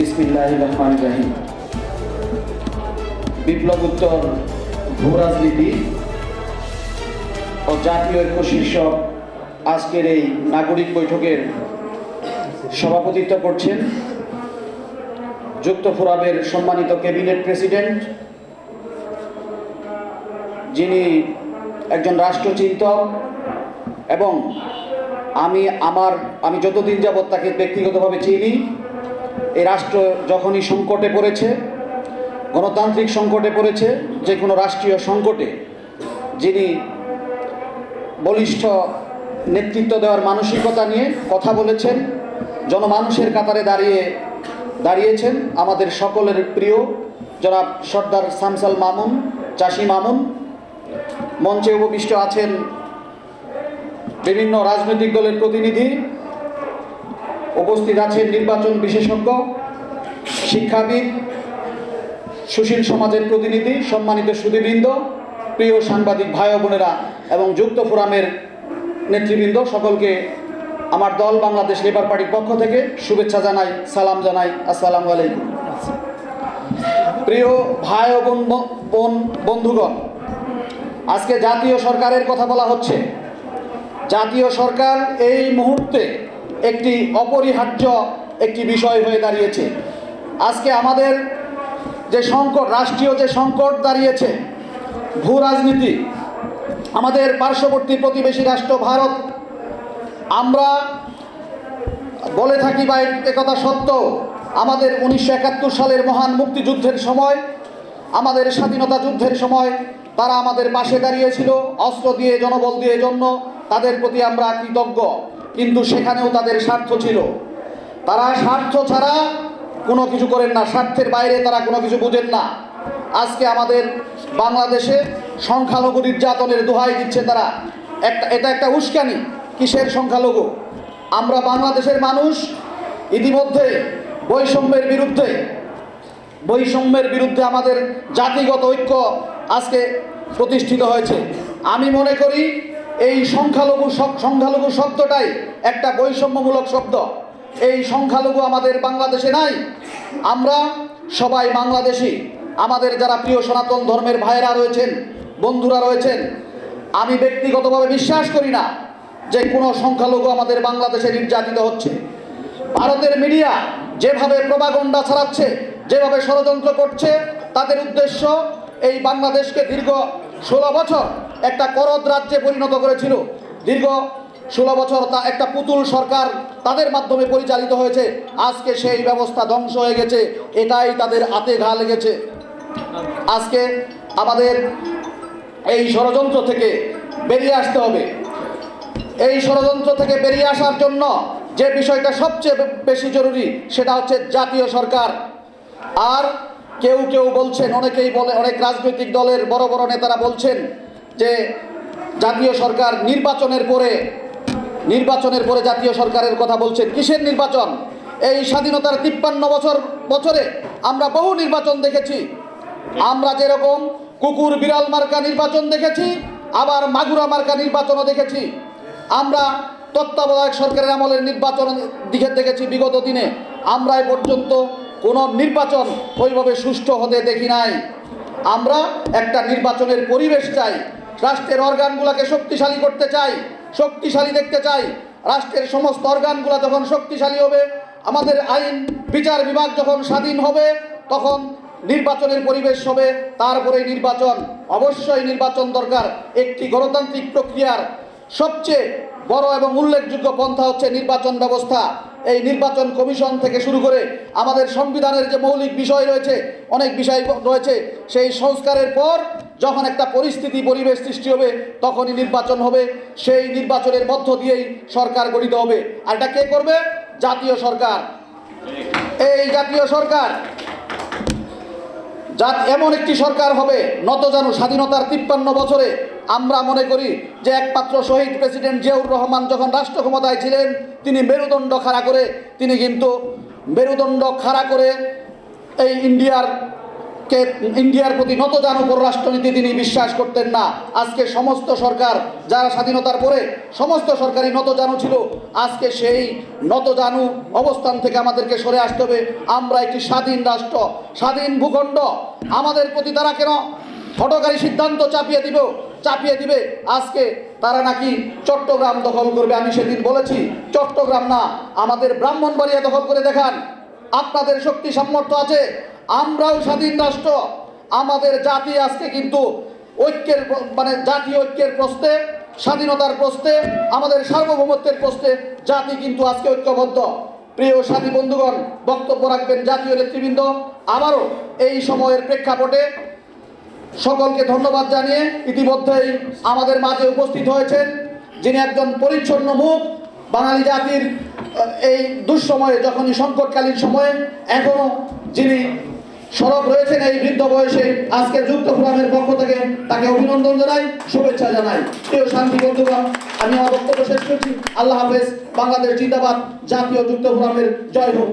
বিসমিল্লাহ রহমান রাহিম বিপ্লব উত্তর ভূ রাজনীতি ও জাতীয় ঐক্য শীর্ষক আজকের এই নাগরিক বৈঠকের সভাপতিত্ব করছেন যুক্ত ফোরামের সম্মানিত ক্যাবিনেট প্রেসিডেন্ট, যিনি একজন রাষ্ট্রচিন্তক এবং আমি আমার, আমি যতদিন যাবৎ তাকে ব্যক্তিগতভাবে চিনি এই রাষ্ট্র যখনই সংকটে পড়েছে, গণতান্ত্রিক সংকটে পড়েছে, যে কোনো রাষ্ট্রীয় সংকটে, যিনি বলিষ্ঠ নেতৃত্ব দেওয়ার মানসিকতা নিয়ে কথা বলেছেন, জনমানুষের কাতারে দাঁড়িয়ে দাঁড়িয়েছেন আমাদের সকলের প্রিয় জনাব সর্দার সামসাল মামুন, চাষি মামুন। মঞ্চে উপবিষ্ট আছেন বিভিন্ন রাজনৈতিক দলের প্রতিনিধি উপস্থিত আছেন নির্বাচন বিশেষজ্ঞ, শিক্ষাবিদ, সুশীল সমাজের প্রতিনিধি, সম্মানিত সুদীবৃন্দ প্রিয় সাংবাদিক ভাই বোনেরা এবং যুক্ত ফোরামের নেতৃবৃন্দ, সকলকে আমার দল বাংলাদেশ লেবার পার্টির পক্ষ থেকে শুভেচ্ছা জানাই, সালাম জানাই, আসসালামু আলাইকুম। প্রিয় ভাই বোন বোন, বন্ধুগণ, আজকে জাতীয় সরকারের কথা বলা হচ্ছে। জাতীয় সরকার এই মুহূর্তে একটি অপরিহার্য একটি বিষয় হয়ে দাঁড়িয়েছে। আজকে আমাদের যে সংকট, রাষ্ট্রীয় যে সংকট দাঁড়িয়েছে, ভূ রাজনীতি, আমাদের পার্শ্ববর্তী প্রতিবেশী রাষ্ট্র ভারত, আমরা বলে থাকি বা একথা সত্য, আমাদের উনিশশো একাত্তর সালের মহান মুক্তিযুদ্ধের সময়, আমাদের স্বাধীনতা যুদ্ধের সময় তারা আমাদের পাশে দাঁড়িয়েছিল, অস্ত্র দিয়ে, জনবল দিয়ে, জন্য তাদের প্রতি আমরা কৃতজ্ঞ। কিন্তু সেখানেও তাদের স্বার্থ ছিল। তারা স্বার্থ ছাড়া কোনো কিছু করেন না। স্বার্থের বাইরে তারা কোনো কিছু বুঝেন না। আজকে আমাদের বাংলাদেশে সংখ্যালঘু নির্যাতনের দোহাই দিচ্ছে তারা। একটা, এটা একটা উস্কানি। কিসের সংখ্যালঘু? আমরা বাংলাদেশের মানুষ ইতিমধ্যে বৈষম্যের বিরুদ্ধে বৈষম্যের বিরুদ্ধে আমাদের জাতিগত ঐক্য আজকে প্রতিষ্ঠিত হয়েছে। আমি মনে করি এই সংখ্যালঘু সংখ্যালঘু শব্দটাই একটা বৈষম্যমূলক শব্দ। এই সংখ্যালঘু আমাদের বাংলাদেশে নাই। আমরা সবাই বাংলাদেশি। আমাদের যারা প্রিয় সনাতন ধর্মের ভাইয়েরা রয়েছেন, বন্ধুরা রয়েছেন, আমি ব্যক্তিগতভাবে বিশ্বাস করি না যে কোনো সংখ্যালঘু আমাদের বাংলাদেশে নির্যাতিত হচ্ছে। ভারতের মিডিয়া যেভাবে প্রবাগণ্ডা ছড়াচ্ছে, যেভাবে ষড়যন্ত্র করছে, তাদের উদ্দেশ্য এই বাংলাদেশকে দীর্ঘ ষোলো বছর একটা করদ রাজ্যে পরিণত করেছিল। দীর্ঘ ষোলো বছর তা একটা পুতুল সরকার তাদের মাধ্যমে পরিচালিত হয়েছে। আজকে সেই ব্যবস্থা ধ্বংস হয়ে গেছে, এটাই তাদের হাতে ঘা লেগেছে। আজকে আমাদের এই ষড়যন্ত্র থেকে বেরিয়ে আসতে হবে। এই ষড়যন্ত্র থেকে বেরিয়ে আসার জন্য যে বিষয়টা সবচেয়ে বেশি জরুরি, সেটা হচ্ছে জাতীয় সরকার। আর কেউ কেউ বলছেন, অনেকেই বলে, অনেক রাজনৈতিক দলের বড় বড় নেতারা বলছেন যে জাতীয় সরকার নির্বাচনের পরে নির্বাচনের পরে জাতীয় সরকারের কথা বলছেন। কিসের নির্বাচন? এই স্বাধীনতার তিপ্পান্ন বছর বছরে আমরা বহু নির্বাচন দেখেছি। আমরা যেরকম কুকুর বিড়াল মার্কা নির্বাচন দেখেছি, আবার মাগুরা মার্কা নির্বাচনও দেখেছি। আমরা তত্ত্বাবধায়ক সরকারের আমলের নির্বাচন দিকে দেখেছি বিগত দিনে। আমরা এ পর্যন্ত কোনো নির্বাচন ওইভাবে সুষ্ঠু হতে দেখি নাই। আমরা একটা নির্বাচনের পরিবেশ চাই। রাষ্ট্রের অর্গানগুলোকে শক্তিশালী করতে চাই, শক্তিশালী দেখতে চাই। রাষ্ট্রের সমস্ত অর্গানগুলো যখন শক্তিশালী হবে, আমাদের আইন, বিচার বিভাগ যখন স্বাধীন হবে, তখন নির্বাচনের পরিবেশ হবে তারপরে নির্বাচন। অবশ্যই নির্বাচন দরকার। একটি গণতান্ত্রিক প্রক্রিয়ার সবচেয়ে বড় এবং উল্লেখযোগ্য পন্থা হচ্ছে নির্বাচন ব্যবস্থা। এই নির্বাচন কমিশন থেকে শুরু করে আমাদের সংবিধানের যে মৌলিক বিষয় রয়েছে, অনেক বিষয় রয়েছে, সেই সংস্কারের পর যখন একটা পরিস্থিতি, পরিবেশ সৃষ্টি হবে, তখনই নির্বাচন হবে। সেই নির্বাচনের মধ্য দিয়েই সরকার গঠিত হবে। আর এটা কে করবে? জাতীয় সরকার। এই জাতীয় সরকার যা এমন একটি সরকার হবে, নত যেন স্বাধীনতার তিপ্পান্ন বছরে আমরা মনে করি যে একমাত্র শহীদ প্রেসিডেন্ট জিয়াউর রহমান যখন রাষ্ট্র ক্ষমতায় ছিলেন, তিনি মেরুদণ্ড খাড়া করে, তিনি কিন্তু মেরুদণ্ড খাড়া করে এই ইন্ডিয়ার কে ইন্ডিয়ার প্রতি নত নতজানু পররাষ্ট্রনীতি তিনি বিশ্বাস করতেন না। আজকে সমস্ত সরকার যারা স্বাধীনতার পরে সমস্ত সরকারি নতজানু ছিল, আজকে সেই নত নতজানু অবস্থান থেকে আমাদেরকে সরে আসতে হবে। আমরা একটি স্বাধীন রাষ্ট্র, স্বাধীন ভূখণ্ড। আমাদের প্রতি তারা কেন হটকারী সিদ্ধান্ত চাপিয়ে দিব, চাপিয়ে দিবে? আজকে তারা নাকি চট্টগ্রাম দখল করবে। আমি সেদিন বলেছি, চট্টগ্রাম না, আমাদের ব্রাহ্মণবাড়িয়া দখল করে দেখান। আপনাদের শক্তি সামর্থ্য আছে আমরাও স্বাধীন রাষ্ট্র। আমাদের জাতি আজকে কিন্তু ঐক্যের মানে জাতীয় ঐক্যের প্রশ্নে, স্বাধীনতার প্রশ্নে, আমাদের সার্বভৌমত্বের প্রশ্নে জাতি কিন্তু আজকে ঐক্যবদ্ধ। প্রিয় সাথী বন্ধুগণ, বক্তব্য রাখবেন জাতীয় নেতৃবৃন্দ। আবারও এই সময়ের প্রেক্ষাপটে সকলকে ধন্যবাদ জানিয়ে ইতিমধ্যেই আমাদের মাঝে উপস্থিত হয়েছেন যিনি একজন পরিচ্ছন্ন মুখ, বাঙালি জাতির এই দুঃসময়ে, যখনই সংকটকালীন সময়ে এখনও যিনি সরব রয়েছেন এই বৃদ্ধ বয়সে। আজকে যুক্ত ফোরামের পক্ষ থেকে তাকে অভিনন্দন জানাই, শুভেচ্ছা জানাই। প্রিয় শান্তি বন্ধুগণ, আমি আমার বক্তব্য শেষ করছি। আল্লাহ হাফেজ, বাংলাদেশ জিন্দাবাদ। জাতীয় যুক্ত ফোরামের জয় হোক।